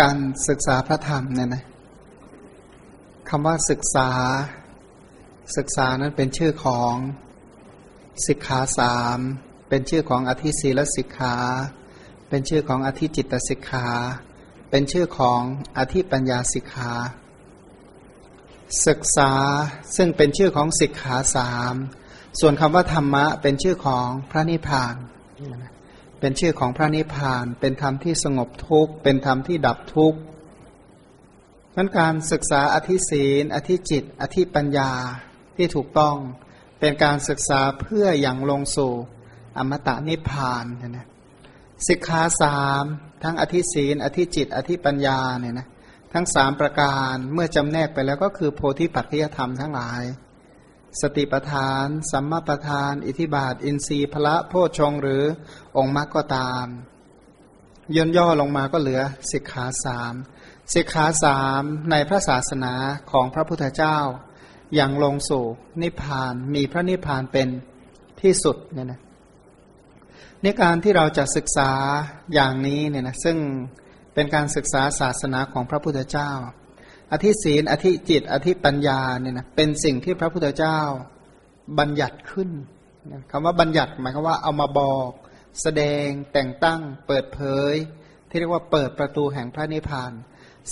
การศึกษาพระธรรมเนี่ยนะคำว่าศึกษา ศึกษานั้นเป็นชื่อของสิกขาสามเป็นชื่อของอธิศีลสิกขา เป็นชื่อของอธิจิตสิกขา เป็นชื่อของอธิปัญญาสิกขา ศึกษาซึ่งเป็นชื่อของสิกขาสามส่วนคำว่าธรรมะเป็นชื่อของพระนิพพาน เป็นชื่อของพระนิพพาน เป็นธรรมที่สงบทุกข์ เป็นธรรมที่ดับทุกข์นั้นการศึกษาอธิศีลอธิจิต อธิปัญญาที่ถูกต้อง เป็นการศึกษาเพื่ออย่างลงสู่อมตะนิพพานเนี่ยนะสิกขาสามทั้งอธิศีลอธิจิต อธิปัญญาเนี่ยนะทั้งสามประการเมื่อจำแนกไปแล้วก็คือโพธิปัจจะธรรมทั้งหลาย สติปทาน สัมมาปทาน อิทิบาท อินทรีย์พละโพชงหรือองค์มรรคก็ตาม ย่นย่อลงมาก็เหลือสิกขาสามสิกขาสามในพระศาสนาของพระพุทธเจ้า อย่างลงสู่นิพพานมีพระนิพพานเป็นที่สุดเนี่ยนะในการที่เราจะศึกษาอย่างนี้เนี่ยนะซึ่งเป็นการศึกษาศาสนาของพระพุทธเจ้า อธิศีลอธิจิต อธิปัญญาเนี่ยนะเป็นสิ่งที่พระพุทธเจ้าบัญญัติขึ้นคำว่าบัญญัติหมายความว่าเอามาบอก แสดงแต่งตั้ง เปิดเผย ที่เรียกว่าเปิดประตูแห่งพระนิพพาน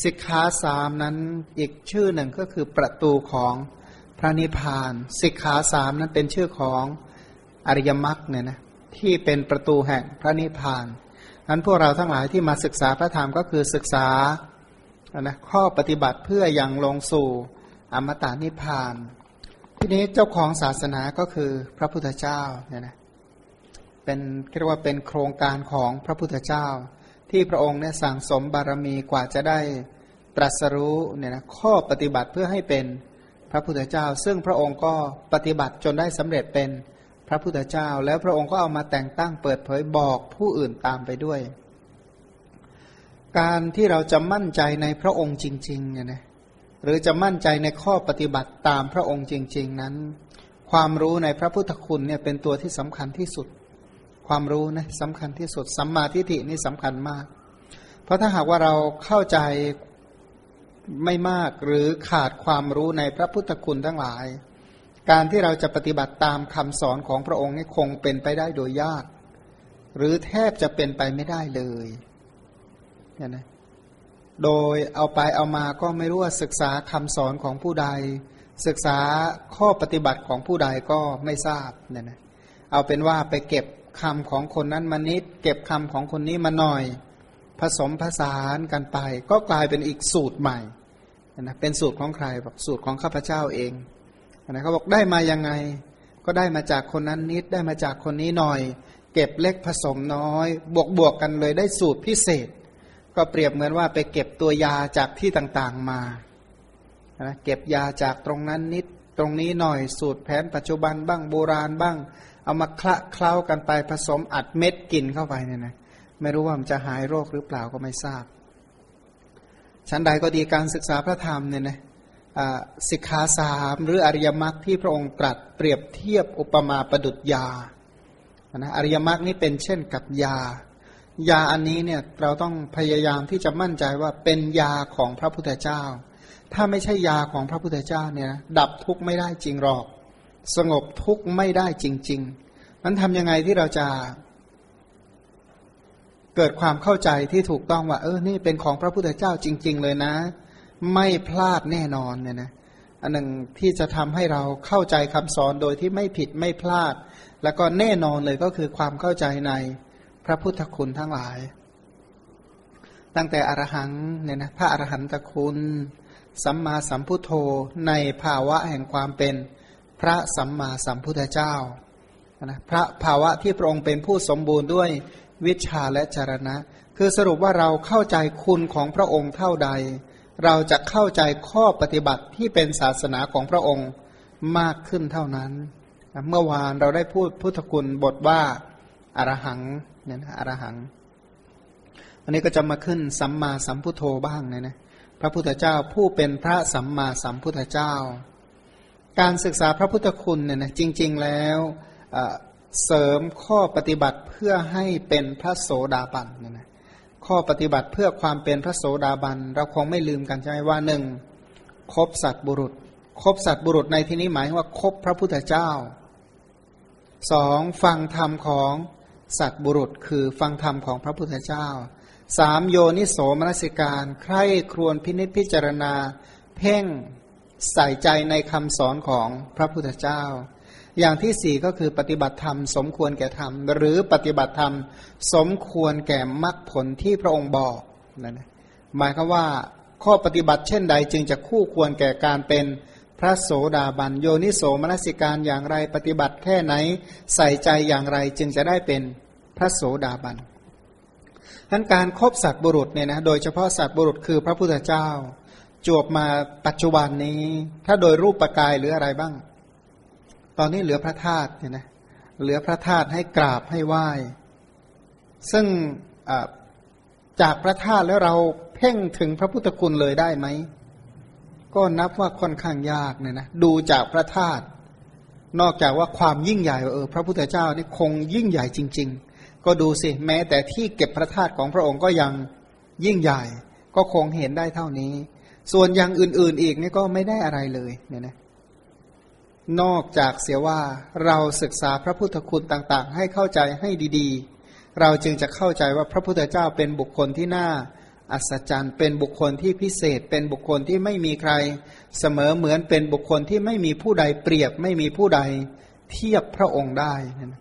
สิกขาสามนั้นอีกชื่อหนึ่งก็คือประตูของพระนิพพานสิกขาสามนั้นเป็นชื่อของอริยมรรคเนี่ยนะที่เป็นประตูแห่งพระนิพพานนั้นพวกเราทั้งหลายที่มาศึกษาพระธรรมก็คือศึกษา นะข้อปฏิบัติเพื่ออยังลงสู่อมตะนิพพาน ทีนี้เจ้าของศาสนาก็คือพระพุทธเจ้าเนี่ยนะเป็นเรียกว่าเป็นโครงการของพระพุทธเจ้า ที่พระองค์เนี่ยสั่งสมบารมีกว่าจะได้ตรัสรู้เนี่ยนะข้อปฏิบัติเพื่อให้เป็นพระพุทธเจ้า ซึ่งพระองค์ก็ปฏิบัติจนได้สำเร็จเป็นพระพุทธเจ้า แล้วพระองค์ก็เอามาแต่งตั้งเปิดเผยบอกผู้อื่นตามไปด้วย การที่เราจะมั่นใจในพระองค์จริงๆเนี่ยนะหรือจะมั่นใจในข้อปฏิบัติตามพระองค์จริง ๆนั้น ความรู้ในพระพุทธคุณเนี่ยเป็นตัวที่สำคัญที่สุด ความรู้นะสำคัญที่สุดสัมมาทิฏฐินี่สำคัญมาก เพราะถ้าหากว่าเราเข้าใจไม่มากหรือขาดความรู้ในพระพุทธคุณทั้งหลาย การที่เราจะปฏิบัติตามคำสอนของพระองค์นี่คงเป็นไปได้โดยยาก หรือแทบจะเป็นไปไม่ได้เลย เนี่ยนะโดยเอาไปเอามาก็ไม่รู้ว่าศึกษาคำสอนของผู้ใด ศึกษาข้อปฏิบัติของผู้ใดก็ไม่ทราบเนี่ยนะเอาเป็นว่าไปเก็บคำของคนนั้นมานิด เก็บคำของคนนี้มาหน่อย ผสมผสานกันไป ก็กลายเป็นอีกสูตรใหม่นะเป็นสูตรของใครบอกสูตรของข้าพเจ้าเองนะเขาบอกได้มายังไง ก็ได้มาจากคนนั้นนิดได้มาจากคนนี้หน่อย เก็บเล็กผสมน้อย บวกบวกกันเลยได้สูตรพิเศษ ก็เปรียบเหมือนว่าไปเก็บตัวยาจากที่ต่างๆมานะเก็บยาจากตรงนั้นนิดตรงนี้หน่อยสูตรแผนปัจจุบันบ้างโบราณบ้าง เอามาคละเคล้ากันไปผสมอัดเม็ดกินเข้าไปเนี่ยนะไม่รู้ว่ามันจะหายโรคหรือเปล่าก็ไม่ทราบ ชั้นใดก็ดีการศึกษาพระธรรมเนี่ยนะสิกขาสามหรืออริยมรรคที่พระองค์ตรัสเปรียบเทียบอุปมาประดุจยานะอริยมรรคนี้เป็นเช่นกับยา ยาอันนี้เนี่ยเราต้องพยายามที่จะมั่นใจว่าเป็นยาของพระพุทธเจ้า ถ้าไม่ใช่ยาของพระพุทธเจ้าเนี่ยดับทุกข์ไม่ได้จริงหรอก สงบทุกข์ไม่ได้จริงๆนั้นทำยังไงที่เราจะเกิดความเข้าใจที่ถูกต้องว่า เออนี่เป็นของพระพุทธเจ้าจริง ๆ เลยนะ ไม่พลาดแน่นอนเนี่ยนะอันหนึ่งที่จะทำให้เราเข้าใจคำสอนโดยที่ไม่ผิดไม่พลาด แล้วก็แน่นอนเลยก็คือความเข้าใจใน พระพุทธคุณทั้งหลาย ตั้งแต่อรหังเนี่ยนะพระอรหันตคุณ สัมมาสัมพุทโธในภาวะแห่งความเป็นพระสัมมาสัมพุทธเจ้านะพระภาวะที่พระองค์เป็นผู้สมบูรณ์ด้วยวิชาและจารณะ คือสรุปว่าเราเข้าใจคุณของพระองค์เท่าใด เราจะเข้าใจข้อปฏิบัติที่เป็นศาสนาของพระองค์มากขึ้นเท่านั้น เมื่อวานเราได้พูดพุทธคุณบทว่าอารหัง เนี่ยนะอรหังอันนี้ก็จะมาขึ้นสัมมาสัมพุทโธบ้างเนี่ยนะพระพุทธเจ้าผู้เป็นพระสัมมาสัมพุทธเจ้า การศึกษาพระพุทธคุณเนี่ยนะจริง ๆแล้วเสริมข้อปฏิบัติเพื่อให้เป็นพระโสดาบันเนี่ยนะข้อปฏิบัติเพื่อความเป็นพระโสดาบัน เราคงไม่ลืมกันใช่ไหมว่าหนึ่งคบสัตบุรุษคบสัตบุรุษในที่นี้หมายว่าคบพระพุทธเจ้าสองฟังธรรมของ สัตบุรุษคือฟังธรรมของพระพุทธเจ้าสามโยนิโสมนสิการ ใคร่ครวญพินิจพิจารณา เพ่งใส่ใจในคำสอนของพระพุทธเจ้า อย่างที่สี่ก็คือปฏิบัติธรรม สมควรแก่ธรรม หรือปฏิบัติธรรม สมควรแก่มรรคผลที่พระองค์บอกนั่นหมายคือว่าข้อปฏิบัติเช่นใดจึงจะคู่ควรแก่การเป็น พระโสดาบันโยนิโสมนสิการอย่างไรปฏิบัติแค่ไหนใส่ใจอย่างไรจึงจะได้เป็นพระโสดาบันทั้นการครบสัตว์บุรุษเนี่ยนะโดยเฉพาะสัตว์บุรุษคือพระพุทธเจ้า จวบมาปัจจุบันนี้ ถ้าโดยรูปประกายหรืออะไรบ้าง ตอนนี้เหลือพระธาตุเนี่ยนะเหลือพระธาตุให้กราบให้ไหว้ ซึ่งจากพระธาตุแล้วเราเพ่งถึงพระพุทธคุณเลยได้ไหม ก็นับว่าค่อนข้างยากเนี่ยนะดูจากพระธาตุนอกจากว่าความยิ่งใหญ่เออพระพุทธเจ้านี่คงยิ่งใหญ่จริง ๆ ก็ดูสิแม้แต่ที่เก็บพระธาตุของพระองค์ก็ยังยิ่งใหญ่ ก็คงเห็นได้เท่านี้ ส่วนอย่างอื่นๆอีกนี่ก็ไม่ได้อะไรเลยเนี่ยนะนอกจากเสียว่าเราศึกษาพระพุทธคุณต่าง ๆ ให้เข้าใจให้ดีๆ เราจึงจะเข้าใจว่าพระพุทธเจ้าเป็นบุคคลที่น่า อัศจรรย์ เป็นบุคคลที่พิเศษ เป็นบุคคลที่ไม่มีใคร เสมอเหมือนเป็นบุคคลที่ไม่มีผู้ใดเปรียบ ไม่มีผู้ใดเทียบพระองค์ได้นะ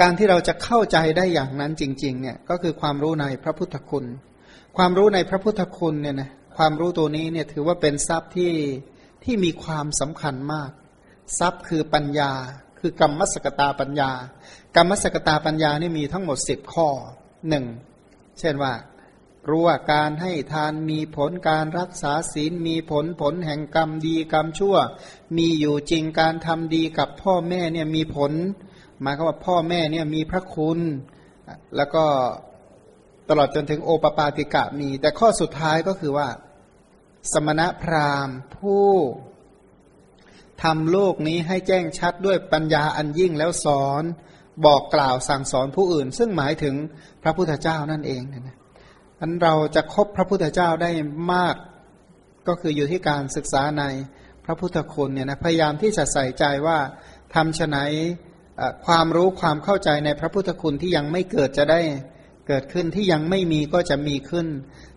การที่เราจะเข้าใจได้อย่างนั้นจริงๆเนี่ยก็คือความรู้ในพระพุทธคุณ ความรู้ในพระพุทธคุณเนี่ยนะความรู้ตัวนี้เนี่ยถือว่าเป็นทรัพย์ที่ที่มีความสำคัญมาก ทรัพย์คือปัญญา คือกรรมสกตาปัญญา กรรมสกตาปัญญานี่มีทั้งหมดสิบข้อหนึ่งเช่นว่า รู้ว่าการให้ทานมีผลการรักษาศีลมีผลผลแห่งกรรมดีกรรมชั่ว มีอยู่จริงการทำดีกับพ่อแม่เนี่ยมีผลหมายความว่าพ่อแม่เนี่ยมีพระคุณ แล้วก็ตลอดจนถึงโอปปาติกะมี แต่ข้อสุดท้ายก็คือว่า สมณพราหมณ์ผู้ทำโลกนี้ให้แจ้งชัดด้วยปัญญาอันยิ่งแล้วสอน บอกกล่าวสั่งสอนผู้อื่น ซึ่งหมายถึงพระพุทธเจ้านั่นเองนะ อันเราจะคบพระพุทธเจ้าได้มาก ก็คืออยู่ที่การศึกษาในพระพุทธคุณเนี่ยนะพยายามที่จะใส่ใจว่าทำฉไนความรู้ความเข้าใจในพระพุทธคุณที่ยังไม่เกิดจะได้เกิดขึ้นที่ยังไม่มีก็จะมีขึ้น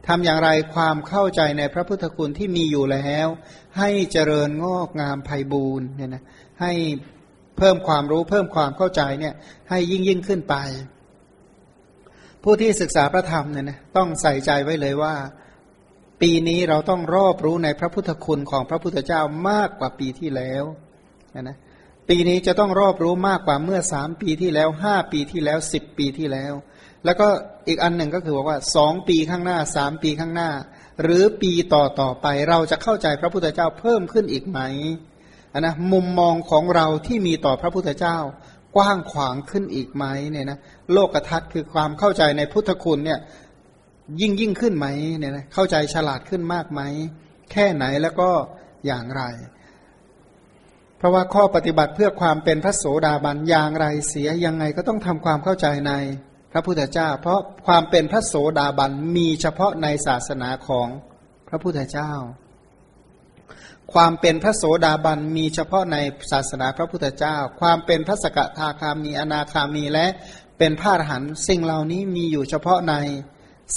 ทำอย่างไรความเข้าใจในพระพุทธคุณที่มีอยู่แล้ว ให้เจริญงอกงามไพบูรณ์เนี่ยนะให้เพิ่มความรู้เพิ่มความเข้าใจเนี่ยให้ยิ่งยิ่งขึ้นไป ผู้ที่ศึกษาพระธรรมเนี่ยนะต้องใส่ใจไว้เลยว่า ปีนี้เราต้องรอบรู้ในพระพุทธคุณของพระพุทธเจ้ามากกว่าปีที่แล้วนะปีนี้จะต้องรอบรู้มากกว่าเมื่อสามปีที่แล้วห้าปีที่แล้วสิบปีที่แล้ว แล้วก็อีกอันหนึ่งก็คือบอกว่าสองปีข้างหน้าสามปีข้างหน้า หรือปีต่อต่อไปเราจะเข้าใจพระพุทธเจ้าเพิ่มขึ้นอีกไหมนะมุมมองของเราที่มีต่อพระพุทธเจ้า กว้างขวางขึ้นอีกไหมเนี่ยนะโลกทัศน์คือความเข้าใจในพุทธคุณเนี่ยยิ่งยิ่งขึ้นไหมเนี่ยนะเข้าใจฉลาดขึ้นมากไหม แค่ไหนแล้วก็อย่างไร เพราะว่าข้อปฏิบัติเพื่อความเป็นพระโสดาบันอย่างไรเสียยังไงก็ต้องทำความเข้าใจในพระพุทธเจ้า เพราะความเป็นพระโสดาบันมีเฉพาะในศาสนาของพระพุทธเจ้า ความเป็นพระโสดาบันมีเฉพาะในศาสนาพระพุทธเจ้า ความเป็นพระสกทาคามีอนาคามีและเป็นพระอรหันต์สิ่งเหล่านี้มีอยู่เฉพาะใน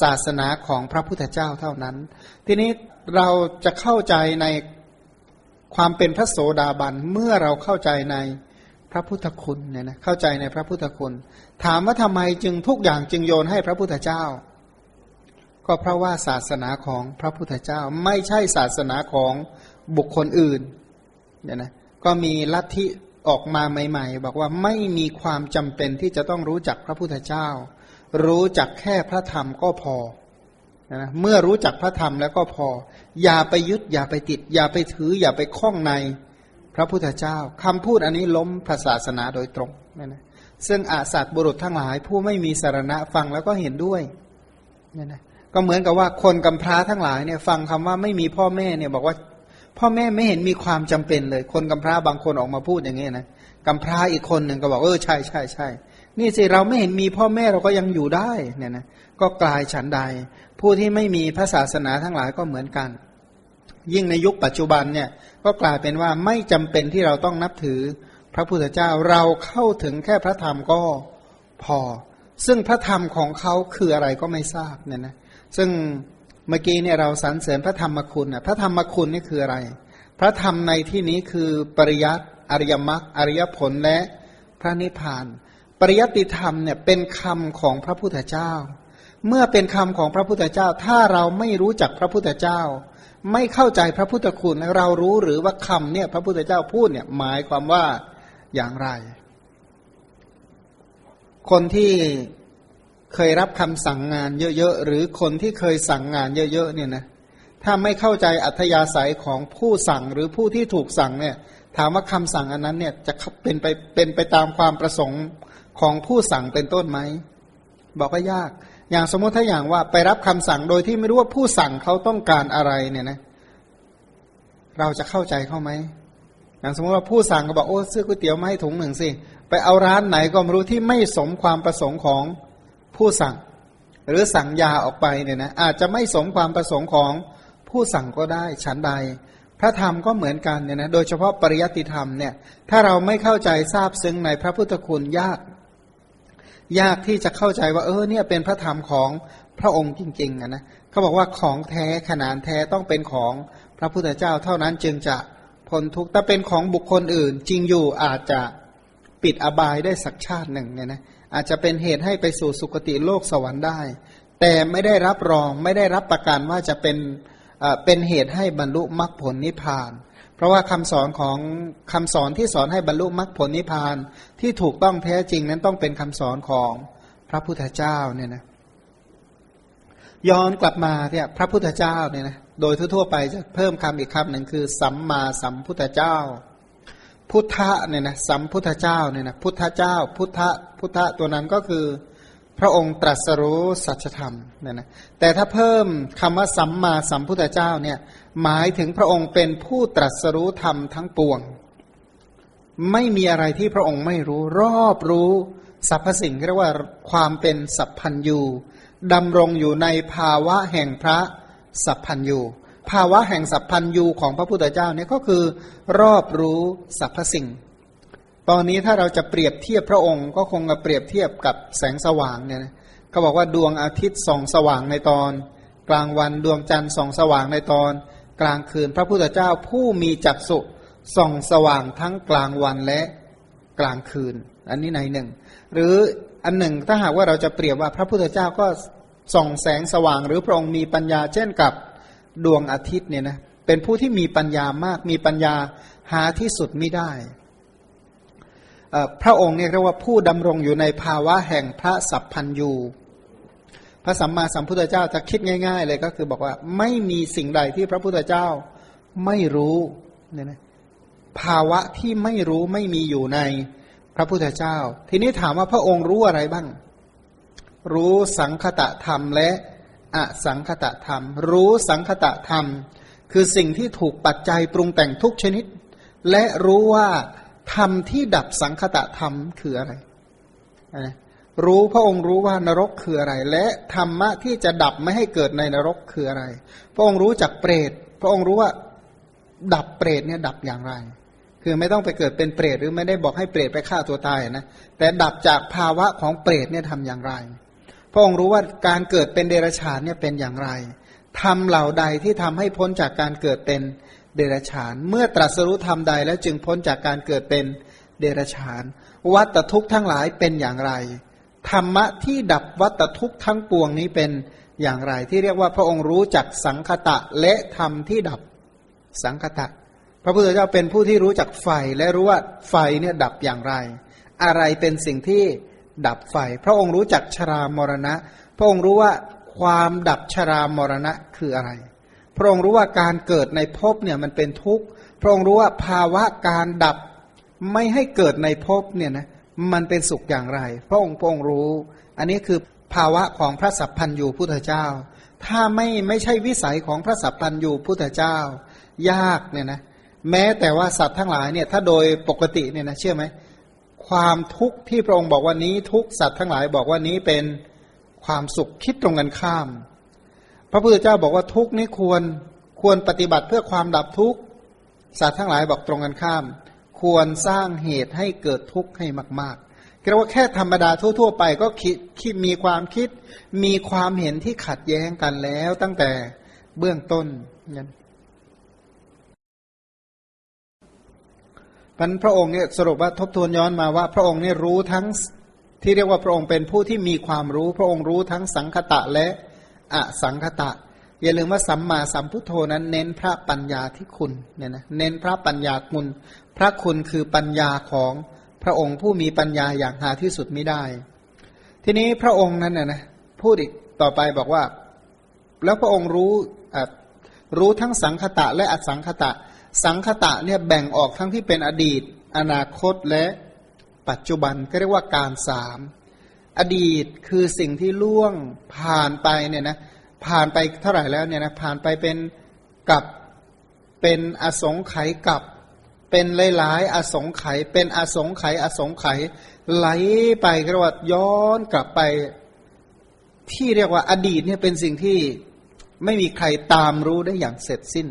ศาสนาของพระพุทธเจ้าเท่านั้น ทีนี้เราจะเข้าใจในความเป็นพระโสดาบันเมื่อเราเข้าใจในพระพุทธคุณเนี่ยนะเข้าใจในพระพุทธคุณ ถามว่าทำไมจึงทุกอย่างจึงโยนให้พระพุทธเจ้า ก็เพราะว่าศาสนาของพระพุทธเจ้าไม่ใช่ศาสนาของ บุคคลอื่นเนี่ยนะก็มีลัทธิออกมาใหม่ ๆ บอกว่าไม่มีความจำเป็นที่จะต้องรู้จักพระพุทธเจ้า รู้จักแค่พระธรรมก็พอนะเมื่อรู้จักพระธรรมแล้วก็พอ อย่าไปยึดอย่าไปติด อย่าไปถือ อย่าไปคล้องในพระพุทธเจ้าคำพูดอันนี้ล้มพระศาสนาโดยตรงเนะนะซึ่งอาสัตบุรุษทั้งหลาย ผู้ไม่มีสารณะฟังแล้วก็เห็นด้วยเนี่ยนะก็เหมือนกับว่าคนกำพร้าทั้งหลายเนี่ยฟังคำว่าไม่มีพ่อแม่เนี่ยบอกว่า พ่อแม่ไม่เห็นมีความจำเป็นเลย คนกำพร้าบางคนออกมาพูดอย่างนี้นะกำพร้าอีกคนหนึ่งก็บอกเออใช่ใช่ใช่นี่สิเราไม่เห็นมีพ่อแม่เราก็ยังอยู่ได้เนี่ยนะก็กลายฉันใด ผู้ที่ไม่มีพระศาสนาทั้งหลายก็เหมือนกัน ยิ่งในยุคปัจจุบันเนี่ยก็กลายเป็นว่าไม่จำเป็นที่เราต้องนับถือพระพุทธเจ้าเราเข้าถึงแค่พระธรรมก็พอ ซึ่งพระธรรมของเขาคืออะไรก็ไม่ทราบเนี่ยนะซึ่ง เมื่อกี้เนี่ยเราสรรเสริญพระธรรมคุณนะพระธรรมคุณนี่คืออะไร พระธรรมในที่นี้คือปริยัติอริยมรรคอริยผลและพระนิพพาน ปริยัติธรรมเนี่ยเป็นคำของพระพุทธเจ้า เมื่อเป็นคำของพระพุทธเจ้า ถ้าเราไม่รู้จักพระพุทธเจ้า ไม่เข้าใจพระพุทธคุณแล้วเรารู้หรือว่าคำเนี่ยพระพุทธเจ้าพูดเนี่ยหมายความว่าอย่างไร คนที่ เคยรับคำสั่งงานเยอะๆ หรือคนที่เคยสั่งงานเยอะๆเนี่ยนะถ้าไม่เข้าใจอัธยาศัยของผู้สั่งหรือผู้ที่ถูกสั่งเนี่ยถามว่าคำสั่งอันนั้นเนี่ยจะเป็นไปเป็นไปตามความประสงค์ของผู้สั่งเป็นต้นไหม บอกว่ายาก อย่างสมมติถ้าอย่างว่าไปรับคำสั่งโดยที่ไม่รู้ว่าผู้สั่งเขาต้องการอะไรเนี่ยนะเราจะเข้าใจเขาไหมอย่างสมมติว่าผู้สั่งก็บอกโอ้ซื้อก๋วยเตี๋ยวมาให้ถุงหนึ่งสิไปเอาร้านไหนก็ไม่รู้ที่ไม่สมความประสงค์ของ ผู้สั่ง หรือสั่งยาออกไปเนี่ยนะอาจจะไม่สมความประสงค์ของผู้สั่งก็ได้ฉันใด พระธรรมก็เหมือนกันเนี่ยนะโดยเฉพาะปริยัติธรรมเนี่ยถ้าเราไม่เข้าใจทราบซึ้งในพระพุทธคุณยาก ยากที่จะเข้าใจว่าเออเนี่ยเป็นพระธรรมของพระองค์จริงๆนะเขาบอกว่าของแท้ขนานแท้ต้องเป็นของพระพุทธเจ้าเท่านั้นจึงจะพ้นทุกข์ถ้าเป็นของบุคคลอื่น จริงอยู่อาจจะปิดอบายได้สักชาติหนึ่งเนี่ยนะ อาจจะเป็นเหตุให้ไปสู่สุคติโลกสวรรค์ได้ แต่ไม่ได้รับรองไม่ได้รับประกันว่าจะเป็นเป็นเหตุให้บรรลุมรรคผลนิพพาน เพราะว่าคำสอนของคำสอนที่สอนให้บรรลุมรรคผลนิพพานที่ถูกต้องแท้จริงนั้นต้องเป็นคำสอนของพระพุทธเจ้าเนี่ยนะย้อนกลับมาเนี่ยพระพุทธเจ้าเนี่ยนะโดยทั่วๆไปจะเพิ่มคำอีกคำหนึ่งคือ สัมมาสัมพุทธเจ้า พุทธะเนี่ยนะสัมพุทธเจ้าเนี่ยนะพุทธเจ้า พุทธพุทธตัวนั้นก็คือ พระองค์ตรัสรู้สัจธรรมเนี่ยนะแต่ถ้าเพิ่มคำว่าสัมมาสัมพุทธเจ้าเนี่ยหมายถึงพระองค์เป็นผู้ตรัสรู้ธรรมทั้งปวง ไม่มีอะไรที่พระองค์ไม่รู้ รอบรู้สรรพสิ่งเรียกว่าความเป็นสัพพัญยูดำรงอยู่ในภาวะแห่งพระสัพพัญยู ภาวะแห่งสัพพัญยูของพระพุทธเจ้าเนี่ยก็คือ รอบรู้สรรพสิ่ง ตอนนี้ถ้าเราจะเปรียบเทียบพระองค์ ก็คงจะเปรียบเทียบกับแสงสว่างเนี่ยนะเขาบอกว่าดวงอาทิตย์ส่องสว่างในตอน กลางวันดวงจันทร์ส่องสว่างในตอน กลางคืนพระพุทธเจ้าผู้มีจักษุส่องสว่างทั้งกลางวันและกลางคืน อันนี้ในหนึ่ง หรืออันหนึ่งถ้าหากว่าเราจะเปรียบว่าพระพุทธเจ้าก็ส่องแสงสว่าง หรือพระองค์มีปัญญาเช่นกับ ดวงอาทิตย์เนี่ยนะเป็นผู้ที่มีปัญญามากมีปัญญาหาที่สุดไม่ได้ พระองค์เนี่ยเรียกว่าผู้ดำรงอยู่ในภาวะแห่งพระสัพพัญยูพระสัมมาสัมพุทธเจ้าจะคิดง่าย ๆ เลยก็คือบอกว่าไม่มีสิ่งใดที่พระพุทธเจ้าไม่รู้เนี่ยนะภาวะที่ไม่รู้ไม่มีอยู่ในพระพุทธเจ้า ทีนี้ถามว่าพระองค์รู้อะไรบ้าง รู้สังคตะธรรมและ อสังคตะธรรม รู้สังคตะธรรม คือสิ่งที่ถูกปัจจัยปรุงแต่งทุกชนิด และรู้ว่าธรรมที่ดับสังคตะธรรมคืออะไร รู้พระองค์รู้ว่านรกคืออะไร และธรรมะที่จะดับไม่ให้เกิดในนรกคืออะไร พระองค์รู้จักเปรต พระองค์รู้ว่าดับเปรตเนี่ยดับอย่างไร คือไม่ต้องไปเกิดเป็นเปรตหรือไม่ได้บอกให้เปรตไปฆ่าตัวตายนะ แต่ดับจากภาวะของเปรตเนี่ยทำอย่างไร ระองค์รู้ว่าการเกิดเป็นเดรัจฉานเนี่ยเป็นอย่างไรทำเหล่าใดที่ทำให้พ้นจากการเกิดเป็นเดรัจฉาน เมื่อตรัสรู้ธรรมใดแล้วจึงพ้นจากการเกิดเป็นเดรัจฉาน วัตทุกข์ทั้งหลายเป็นอย่างไร ธรรมะที่ดับวัตทุกข์ทั้งปวงนี้เป็นอย่างไร ที่เรียกว่าพระองค์รู้จักสังคตะและธรรมที่ดับสังคตะ พระพุทธเจ้าเป็นผู้ที่รู้จักไฟและรู้ว่าไฟเนี่ยดับอย่างไร อะไรเป็นสิ่งที่ ดับไฟ พระองค์รู้จักชรามรณะ พระองค์รู้ว่าความดับชรามรณะคืออะไร พระองค์รู้ว่าการเกิดในภพเนี่ยมันเป็นทุกข์ พระองค์รู้ว่าภาวะการดับไม่ให้เกิดในภพเนี่ยนะมันเป็นสุขอย่างไร พระองค์พระองค์รู้ อันนี้คือภาวะของพระสัพพันยูพุทธเจ้า ถ้าไม่ไม่ใช่วิสัยของพระสัพพันยูพุทธเจ้า ยากเนี่ยนะแม้แต่ว่าสัตว์ทั้งหลายเนี่ยถ้าโดยปกติเนี่ยนะเชื่อไหม ความทุกข์ที่พระองค์บอกว่านี้ทุกสัตว์ทั้งหลายบอกว่านี้เป็นความสุขคิดตรงกันข้าม พระพุทธเจ้าบอกว่าทุกข์นี้ควรควรปฏิบัติเพื่อความดับทุกข์สัตว์ทั้งหลายบอกตรงกันข้าม ควรสร้างเหตุให้เกิดทุกข์ให้มากๆเรียกว่าแค่ธรรมดาทั่ว ๆ ไปก็คิดคิดมีความคิด มีความเห็นที่ขัดแย้งกันแล้วตั้งแต่เบื้องต้นนั้น พันพระองค์เนี่ยสรุปว่าทบทวนย้อนมาว่า พระองค์เนี่ยรู้ทั้งที่เรียกว่าพระองค์เป็นผู้ที่มีความรู้ พระองค์รู้ทั้งสังคตะและอสังคตะ อย่าลืมว่าสัมมาสัมพุทโธนั้น เน้นพระปัญญาที่คุณเนี่ยนะเน้นพระปัญญาคุณพระคุณคือปัญญาของพระองค์ผู้มีปัญญาอย่างหาที่สุดไม่ได้ ทีนี้พระองค์นั้นนะนะพูดอีกต่อไปบอกว่า แล้วพระองค์รู้รู้ทั้งสังคตะและอสังคตะ สังคตะเนี่ยแบ่งออกทั้งที่เป็นอดีต อนาคตและปัจจุบันก็เรียกว่าการสามอดีตคือสิ่งที่ล่วงผ่านไปเนี่ยนะผ่านไปเท่าไหร่แล้วเนี่ยนะผ่านไปเป็นกับเป็นอสงไขยกับ เป็นหลายๆอสงไขยเป็นอสงไขยอสงไขยไหลไปกระวัดย้อนกลับไป ที่เรียกว่าอดีตเนี่ยเป็นสิ่งที่ไม่มีใครตามรู้ได้อย่างเสร็จสิ้น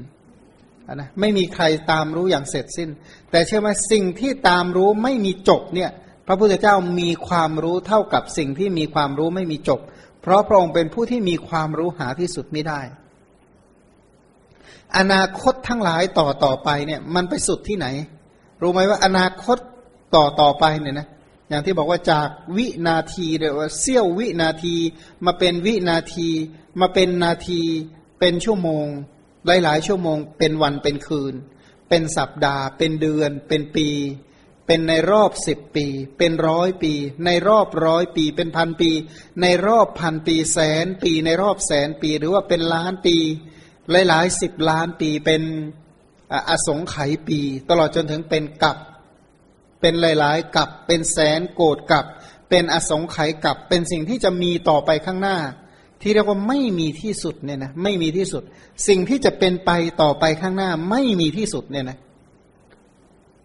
นะไม่มีใครตามรู้อย่างเสร็จสิ้น แต่เชื่อไหมสิ่งที่ตามรู้ไม่มีจบเนี่ย พระพุทธเจ้ามีความรู้เท่ากับสิ่งที่มีความรู้ไม่มีจบ เพราะพระองค์เป็นผู้ที่มีความรู้หาที่สุดไม่ได้ อนาคตทั้งหลายต่อต่อไปเนี่ย มันไปสุดที่ไหน รู้ไหมว่าอนาคตต่อต่อไปเนี่ยนะอย่างที่บอกว่าจากวินาทีเรียกว่าเสี้ยววินาที มาเป็นวินาที มาเป็นนาที เป็นชั่วโมง หลายๆ ชั่วโมง เป็นวันเป็นคืน เป็นสัปดาห์ เป็นเดือน เป็นปี เป็นในรอบสิบปี เป็นร้อยปี ในรอบร้อยปี เป็นพันปี ในรอบพันปีแสนปี ในรอบแสนปี หรือว่าเป็นล้านปี หลายๆสิบล้านปีเป็นอสงไขยปี ตลอดจนถึงเป็นกับเป็นหลายๆกับเป็นแสนโกดกับเป็นอสงไขยกับเป็นสิ่งที่จะมีต่อไปข้างหน้า ที่เรียกว่าไม่มีที่สุดเนี่ยนะไม่มีที่สุด สิ่งที่จะเป็นไปต่อไปข้างหน้าไม่มีที่สุดเนี่ยนะ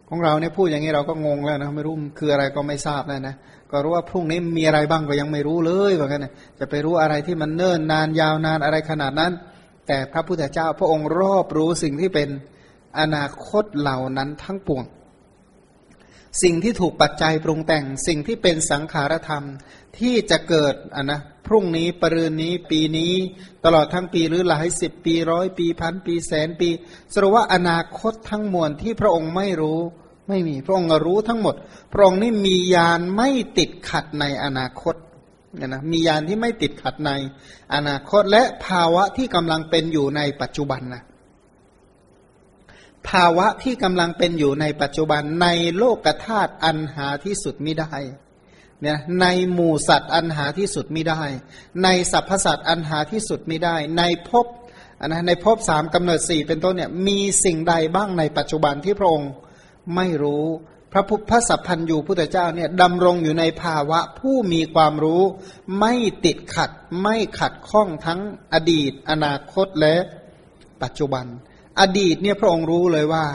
ของเราเนี่ยพูดอย่างนี้เราก็งงแล้วนะไม่รู้คืออะไรก็ไม่ทราบแล้วนะก็รู้ว่าพรุ่งนี้มีอะไรบ้างก็ยังไม่รู้เลยว่ากันนะจะไปรู้อะไรที่มันเนิ่นนานยาวนานอะไรขนาดนั้น แต่พระพุทธเจ้าพระองค์รอบรู้สิ่งที่เป็นอนาคตเหล่านั้นทั้งปวง สิ่งที่ถูกปัจจัยปรุงแต่ง สิ่งที่เป็นสังขารธรรมที่จะเกิดอะนะพรุ่งนี้ปรืนนี้ปีนี้ตลอดทั้งปีหรือหลายสิบปีร้อยปีพันปีแสนปีสรุปว่าอนาคตทั้งมวลที่พระองค์ไม่รู้ไม่มีพระองค์รู้ทั้งหมด พระองค์นี่มียานไม่ติดขัดในอนาคตเนี่ยนะมียานที่ไม่ติดขัดในอนาคตและภาวะที่กำลังเป็นอยู่ในปัจจุบันนะ ภาวะที่กำลังเป็นอยู่ในปัจจุบันในโลกธาตุอันหาที่สุดไม่ได้เนี่ยในหมู่สัตว์อันหาที่สุดไม่ได้ ในสรรพสัตว์อันหาที่สุดไม่ได้ ในภพนะในภพสามกำเนิดสี่เป็นต้นเนี่ยมีสิ่งใดบ้างในปัจจุบันที่พระองค์ไม่รู้พระพุทธสัพพันยูพุทธเจ้าเนี่ยดำรงอยู่ในภาวะผู้มีความรู้ ไม่ติดขัดไม่ขัดข้องทั้งอดีต อนาคตและปัจจุบัน อดีตเนี่ยพระองค์รู้เลยว่า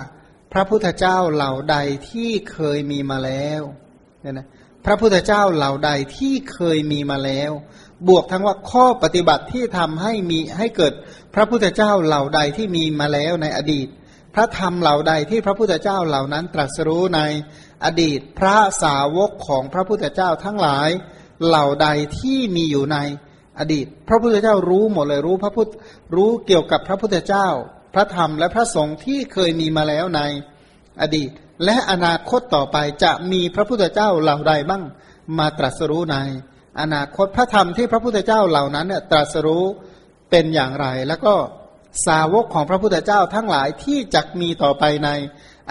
พระพุทธเจ้าเหล่าใดที่เคยมีมาแล้วเนี่ยนะพระพุทธเจ้าเหล่าใดที่เคยมีมาแล้ว บวกทั้งว่าข้อปฏิบัติที่ทำให้มีให้เกิดพระพุทธเจ้าเหล่าใดที่มีมาแล้วในอดีต พระธรรมเหล่าใดที่พระพุทธเจ้าเหล่านั้นตรัสรู้ในอดีตพระสาวกของพระพุทธเจ้าทั้งหลายเหล่าใดที่มีอยู่ในอดีต พระพุทธเจ้ารู้หมดเลยรู้พระพุทธรู้เกี่ยวกับพระพุทธเจ้า พระธรรมและพระสงฆ์ที่เคยมีมาแล้วในอดีต และอนาคตต่อไปจะมีพระพุทธเจ้าเหล่าใดบ้างมาตรัสรู้ในอนาคตพระธรรมที่พระพุทธเจ้าเหล่านั้นเนี่ยตรัสรู้เป็นอย่างไร แล้วก็สาวกของพระพุทธเจ้าทั้งหลายที่จะมีต่อไปใน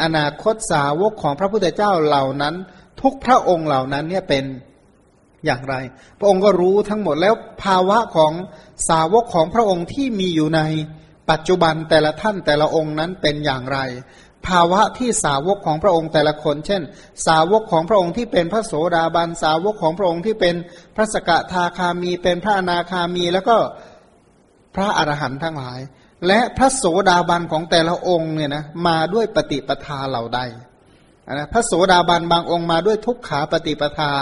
อนาคตสาวกของพระพุทธเจ้าเหล่านั้น ทุกพระองค์เหล่านั้นเนี่ยเป็นอย่างไร พระองค์ก็รู้ทั้งหมดแล้วภาวะของสาวกของพระองค์ที่มีอยู่ใน ปัจจุบันแต่ละท่านแต่ละองค์นั้นเป็นอย่างไร ภาวะที่สาวกของพระองค์แต่ละคน เช่น สาวกของพระองค์ที่เป็นพระโสดาบันสาวกของพระองค์ที่เป็นพระสกทาคามี เป็นพระอนาคามี แล้วก็พระอรหันต์ทั้งหลาย และพระโสดาบันของแต่ละองค์เนี่ยนะมาด้วยปฏิปทาเหล่าใดนะพระโสดาบันบางองค์มาด้วยทุกขาปฏิปทา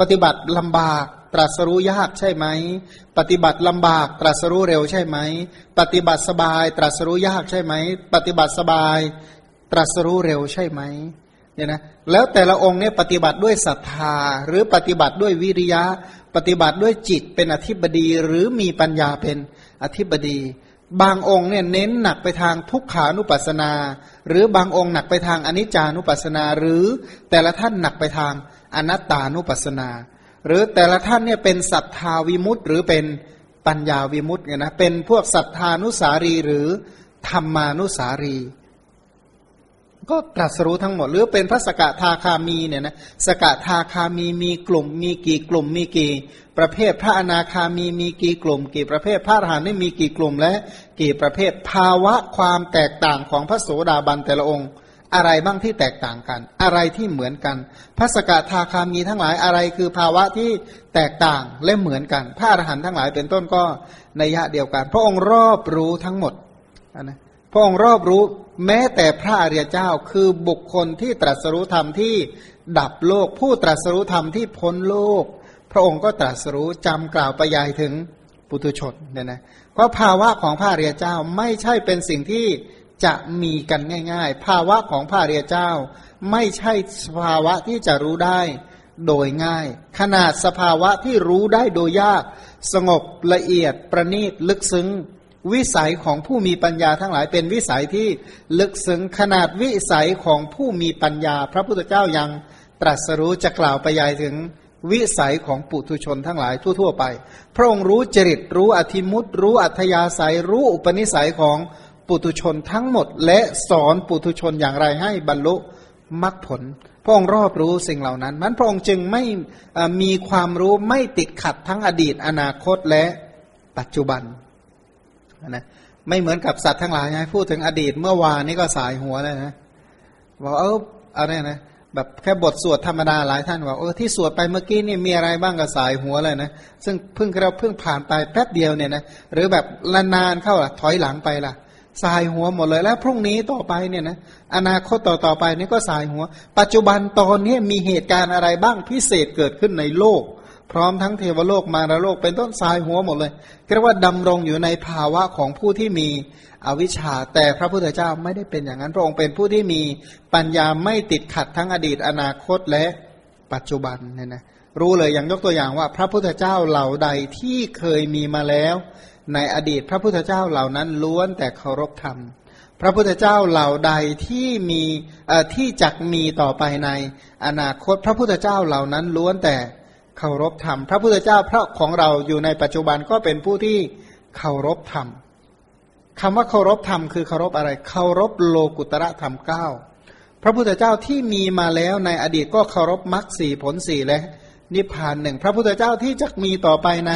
ปฏิบัติลำบาก ตรัสรู้ยากใช่ไหม ปฏิบัติลำบาก ตรัสรู้เร็วใช่ไหม ปฏิบัติสบาย ตรัสรู้ยากใช่ไหม ปฏิบัติสบาย ตรัสรู้เร็วใช่ไหมเนี่ยนะแล้วแต่ละองค์เนี่ยปฏิบัติด้วยศรัทธา หรือปฏิบัติด้วยวิริยะ ปฏิบัติด้วยจิตเป็นอธิบดีหรือมีปัญญาเป็นอธิบดี บางองค์เนี่ยเน้นหนักไปทางทุกขานุปัสสนา หรือบางองค์หนักไปทางอนิจจานุปัสสนา หรือแต่ละท่านหนักไปทางอนัตตานุปัสสนา หรือแต่ละท่านเนี่ยเป็นศรัทธาวิมุตต์หรือเป็นปัญญาวิมุตต์เนี่ยนะเป็นพวกศรัทธานุสารีหรือธรรมานุสารี ก็ตรัสรู้ทั้งหมด หรือเป็นพระสกทาคามีเนี่ยนะสกทาคามีมีกลุ่ม มีกี่กลุ่มมีกี่ ประเภทพระอนาคามีมีกี่กลุ่ม กี่ประเภทพระอรหันต์นี่มีกี่กลุ่มและ กี่ประเภทภาวะความแตกต่างของพระโสดาบันแต่ละองค์ อะไรบ้างที่แตกต่างกัน อะไรที่เหมือนกันพระสกทาคามีทั้งหลายอะไรคือภาวะที่แตกต่างและเหมือนกัน พระอรหันต์ทั้งหลายเป็นต้นก็ในยะเดียวกัน พระองค์รอบรู้ทั้งหมดนะพระองค์รอบรู้แม้แต่พระอริยเจ้าคือบุคคลที่ตรัสรู้ธรรมที่ดับโลก ผู้ตรัสรู้ธรรมที่พ้นโลก พระองค์ก็ตรัสรู้จำกล่าวไปยายถึงปุถุชนเนี่ยนะเพราะภาวะของพระอริยเจ้าไม่ใช่เป็นสิ่งที่ จะมีกันง่าย ๆ ภาวะของพระอริยเจ้า ไม่ใช่สภาวะที่จะรู้ได้โดยง่าย ขนาดสภาวะที่รู้ได้โดยยาก สงบละเอียดประณีตลึกซึ้ง วิสัยของผู้มีปัญญาทั้งหลายเป็นวิสัยที่ลึกซึ้งขนาดวิสัยของผู้มีปัญญา พระพุทธเจ้ายังตรัสรู้จะกล่าวไปยายถึงวิสัยของปุถุชนทั้งหลายทั่ว ๆ ไป พระองค์รู้จริตรู้อธิมุตรู้อัธยาศัยรู้อุปนิสัยของ ปุถุชนทั้งหมด และสอนปุถุชนอย่างไรให้บรรลุมรรคผล พระองค์รอบรู้สิ่งเหล่านั้น มันพระองค์จึงไม่มีความรู้ไม่ติดขัดทั้งอดีตอนาคตและปัจจุบันนะไม่เหมือนกับสัตว์ทั้งหลายไงพูดถึงอดีตเมื่อวานนี้ก็สายหัวเลยนะบอกเอออะไรนะแบบแค่บทสวดธรรมดาหลายท่านบอกเออที่สวดไปเมื่อกี้นี่มีอะไรบ้างก็สายหัวเลยนะซึ่งเพิ่งเราเพิ่งผ่านไปแป๊บเดียวเนี่ยนะหรือแบบนานๆเข้าล่ะถอยหลังไปล่ะ สายหัวหมดเลยแล้วพรุ่งนี้ต่อไปเนี่ยนะอนาคตต่อต่อไปนี่ก็สายหัว ปัจจุบันตอนนี้มีเหตุการณ์อะไรบ้างพิเศษเกิดขึ้นในโลก พร้อมทั้งเทวโลกมารโลกเป็นต้นสายหัวหมดเลยเรียกว่าดำรงอยู่ในภาวะของผู้ที่มีอวิชชา แต่พระพุทธเจ้าไม่ได้เป็นอย่างนั้นพระองค์เป็นผู้ที่มีปัญญาไม่ติดขัดทั้งอดีตอนาคตและปัจจุบันเนี่ยนะรู้เลยอย่างยกตัวอย่างว่า พระพุทธเจ้าเหล่าใดที่เคยมีมาแล้ว ในอดีตพระพุทธเจ้าเหล่านั้นล้วนแต่เคารพธรรม พระพุทธเจ้าเหล่าใดที่มีที่จักมีต่อไปในอนาคตพระพุทธเจ้าเหล่านั้นล้วนแต่เคารพธรรม พระพุทธเจ้าพระของเราอยู่ในปัจจุบันก็เป็นผู้ที่เคารพธรรมคำว่าเคารพธรรมคือเคารพอะไร เคารพโลกุตระธรรมเก้าพระพุทธเจ้าที่มีมาแล้วในอดีตก็เคารพมรรคสี่ผลสี่และ นิพพานหนึ่งพระพุทธเจ้าที่จะมีต่อไปใน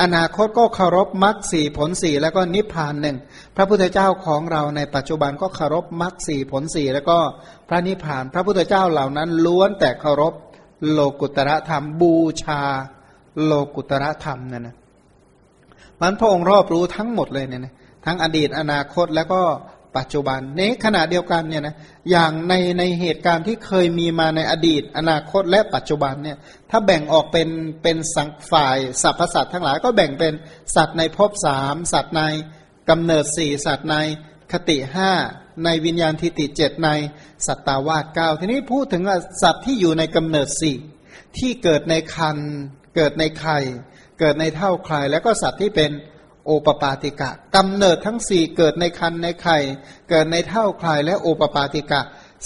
อนาคตก็เคารพมรรคสี่ผลสี่แล้วก็นิพพานหนึ่งพระพุทธเจ้าของเราในปัจจุบันก็เคารพมรรคสี่ผลสี่แล้วก็พระนิพพาน พระพุทธเจ้าเหล่านั้นล้วนแต่เคารพโลกุตระธรรมบูชา โลกุตระธรรมนั่นนะมันพระองค์รอบรู้ทั้งหมดเลยเนี่ยนะทั้งอดีตอนาคตแล้วก็ ปัจจุบันในขณะเดียวกันเนี่ยนะอย่างในในเหตุการณ์ที่เคยมีมาในอดีต อนาคตและปัจจุบันเนี่ยถ้าแบ่งออกเป็นเป็นสังฝ่ายสรรพสัตว์ทั้งหลายก็แบ่งเป็นสัตว์ในภพสามสัตว์ในกำเนิดสี่สัตว์ในคติห้าในวิญญาณทิติเจ็ดในสัตตาวาสเก้าทีนี้พูดถึงสัตว์ที่อยู่ในกำเนิดสี่ที่เกิดในคันเกิดในไข่เกิดในเท่าใครแล้วก็สัตว์ที่เป็น โอปปาติกะกำเนิดทั้งสี่เกิดในคันในไข่ เกิดในเท่าคลายและโอปปาติกะ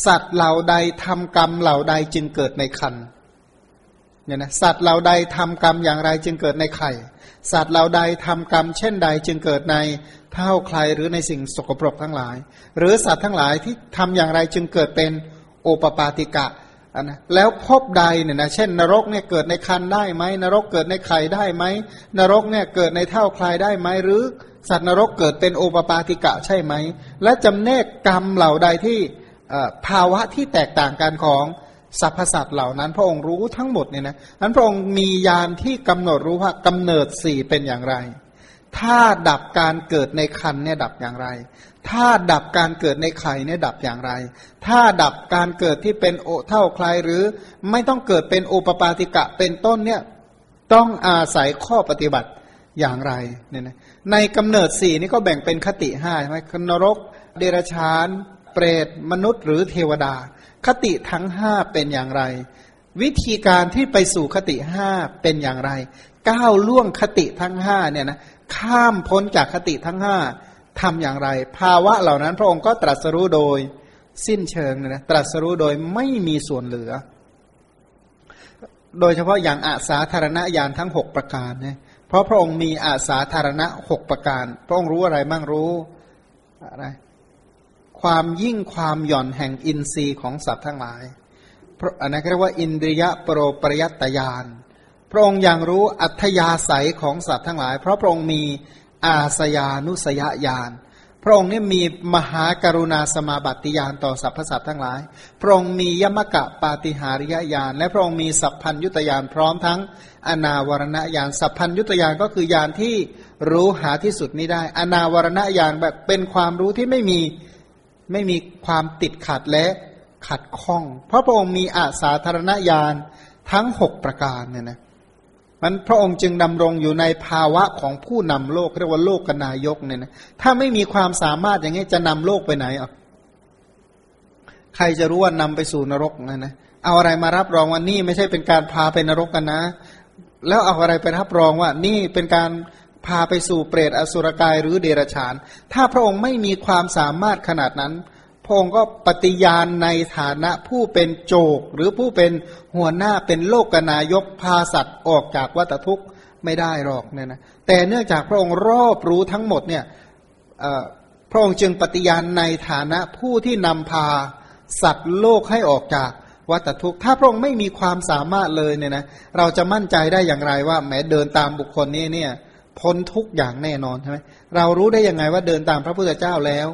สัตว์เหล่าใดทำกรรมเหล่าใดจึงเกิดในคันเนี่ยนะสัตว์เหล่าใดทำกรรมอย่างไรจึงเกิดในไข่ สัตว์เหล่าใดทำกรรมเช่นใดจึงเกิดในเท่าคลายหรือในสิ่งสกปรกทั้งหลาย หรือสัตว์ทั้งหลายที่ทำอย่างไรจึงเกิดเป็นโอปปาติกะ นะแล้วพบใดเนี่ยนะเช่น นรกเนี่ยเกิดในคันได้ไหมนรกเกิดในไข่ได้ไหมนรกเนี่ยเกิดในเท่าคลายได้ไหมหรือ สัตว์นรกเกิดเป็นโอปปาติกะใช่ไหม และจำแนกกรรมเหล่าใดที่ภาวะที่แตกต่างกันของสรรพสัตว์เหล่านั้น พระองค์รู้ทั้งหมดเนี่ยนะนั้นพระองค์มียานที่กำหนดรู้ว่ากำเนิดสี่เป็นอย่างไร ถ้าดับการเกิดในคันเนี่ยดับอย่างไร ถ้าดับการเกิดในไข่เนี่ยดับอย่างไร ถ้าดับการเกิดที่เป็นโอเท่าใครหรือไม่ต้องเกิดเป็นโอปปาติกะเป็นต้นเนี่ยต้องอาศัยข้อปฏิบัติอย่างไรเนี่ยนะในกำเนิดสี่นี่ก็แบ่งเป็นคติห้าใช่ไหมนรก เดรัจฉาน เปรต มนุษย์ หรือเทวดา คติทั้งห้าเป็นอย่างไร วิธีการที่ไปสู่คติห้าเป็นอย่างไร ก้าวล่วงคติทั้งห้าเนี่ยนะข้ามพ้นจากคติทั้งห้า ทำอย่างไร ภาวะเหล่านั้น พระองค์ก็ตรัสรู้โดยสิ้นเชิงเลยนะตรัสรู้โดยไม่มีส่วนเหลือ โดยเฉพาะอย่างอาสาธารณญาณทั้งหกประการเนี่ยเพราะพระองค์มีอาสาธารณะหกประการ พระองค์รู้อะไรบ้างรู้อะไรความยิ่งความหย่อนแห่งอินทรีย์ของสัตว์ทั้งหลายเพราะอันนั้นเรียกว่า อินทรียปรปรยัตยาน พระองค์ยังรู้อัธยาศัยของสัตว์ทั้งหลาย เพราะพระองค์มี อาสยานุสยญาณพระองค์นี่มีมหากรุณาสมาบัติญาณต่อสรรพสัตว์ทั้งหลาย พระองค์มียมกะปาติหาริยญาณและพระองค์มีสัพพัญยุตยานพร้อมทั้งอนาวรณญาณสัพพัญยุตยานก็คือญาณที่รู้หาที่สุดไม่ได้ อนาวรณญาณแบบเป็นความรู้ที่ไม่มีไม่มีความติดขัดและขัดข้อง เพราะพระองค์มีอาสาธารณญาณทั้งหกประการเนี่ยนะ มันพระองค์จึงดำรงอยู่ในภาวะของผู้นำโลกเรียกว่าโลกกนายกเนี่ยนะถ้าไม่มีความสามารถอย่างนี้จะนำโลกไปไหนอะใครจะรู้ว่านำไปสู่นรกนะนะเอาอะไรมารับรองว่านี่ไม่ใช่เป็นการพาไปนรกกันนะ แล้วเอาอะไรไปรับรองว่านี่เป็นการพาไปสู่เปรตอสุรกายหรือเดรัจฉาน ถ้าพระองค์ไม่มีความสามารถขนาดนั้น พระองค์ก็ปฏิญาณในฐานะผู้เป็นโจก หรือผู้เป็นหัวหน้าเป็นโลกนายกพาสัตว์ออกจากวัฏทุกข์ไม่ได้หรอกเนี่ยนะแต่เนื่องจากพระองค์รอบรู้ทั้งหมดเนี่ยพระองค์จึงปฏิญาณในฐานะผู้ที่นำพาสัตว์โลกให้ออกจากวัฏทุกข์ ถ้าพระองค์ไม่มีความสามารถเลยเนี่ยนะเราจะมั่นใจได้อย่างไรว่าแม้เดินตามบุคคลนี้เนี่ยพ้นทุกอย่างแน่นอนใช่ไหมเรารู้ได้ยังไงว่าเดินตามพระพุทธเจ้าแล้ว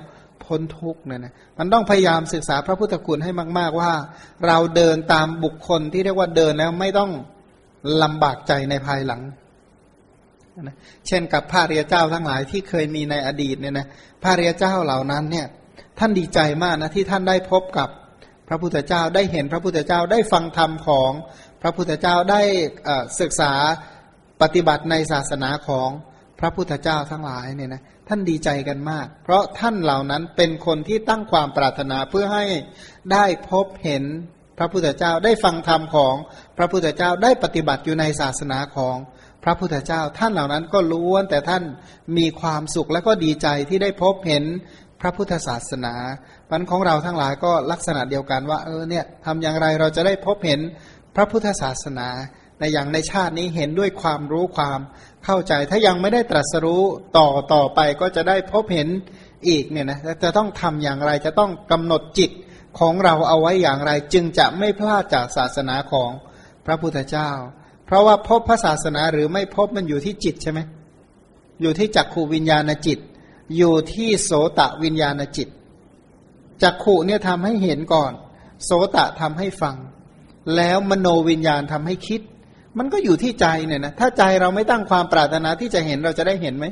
พ้นทุกเนี่ยนะมันต้องพยายามศึกษาพระพุทธคุณให้มาก ๆ ว่า เราเดินตามบุคคลที่เรียกว่าเดินแล้วไม่ต้องลำบากใจในภายหลังนะเช่นกับพระเรียเจ้าทั้งหลายที่เคยมีในอดีตเนี่ยนะพระเรียเจ้าเหล่านั้นเนี่ยท่านดีใจมากนะที่ท่านได้พบกับพระพุทธเจ้าได้เห็นพระพุทธเจ้าได้ฟังธรรมของพระพุทธเจ้าได้ศึกษาปฏิบัติในศาสนาของ ระพุทธเจ้าทั้งหลายเนี่ยนะท่านดีใจกันมาก เพราะท่านเหล่านั้นเป็นคนที่ตั้งความปรารถนาเพื่อให้ได้พบเห็นพระพุทธเจ้าได้ฟังธรรมของพระพุทธเจ้าได้ปฏิบัติอยู่ในศาสนาของพระพุทธเจ้า ท่านเหล่านั้นก็ล้วนแต่ท่านมีความสุขและก็ดีใจที่ได้พบเห็นพระพุทธศาสนาวันของเราทั้งหลายก็ลักษณะเดียวกันว่าเออเนี่ยทำอย่างไรเราจะได้พบเห็นพระพุทธศาสนา ในอย่างในชาตินี้เห็นด้วยความรู้ความเข้าใจ ถ้ายังไม่ได้ตรัสรู้ต่อต่อไปก็จะได้พบเห็นอีกเนี่ยนะจะต้องทำอย่างไรจะต้องกำหนดจิตของเราเอาไว้อย่างไร จึงจะไม่พลาดจากศาสนาของพระพุทธเจ้า เพราะว่าพบพระศาสนาหรือไม่พบมันอยู่ที่จิตใช่ไหมอยู่ที่จักขูวิญญาณจิต อยู่ที่โสตะวิญญาณจิตจักขุเนี่ยทำให้เห็นก่อน โสตะทำให้ฟัง แล้วมโนวิญญาณทำให้คิด มันก็อยู่ที่ใจเนี่ยนะถ้าใจเราไม่ตั้งความปรารถนาที่จะเห็นเราจะได้เห็นไหม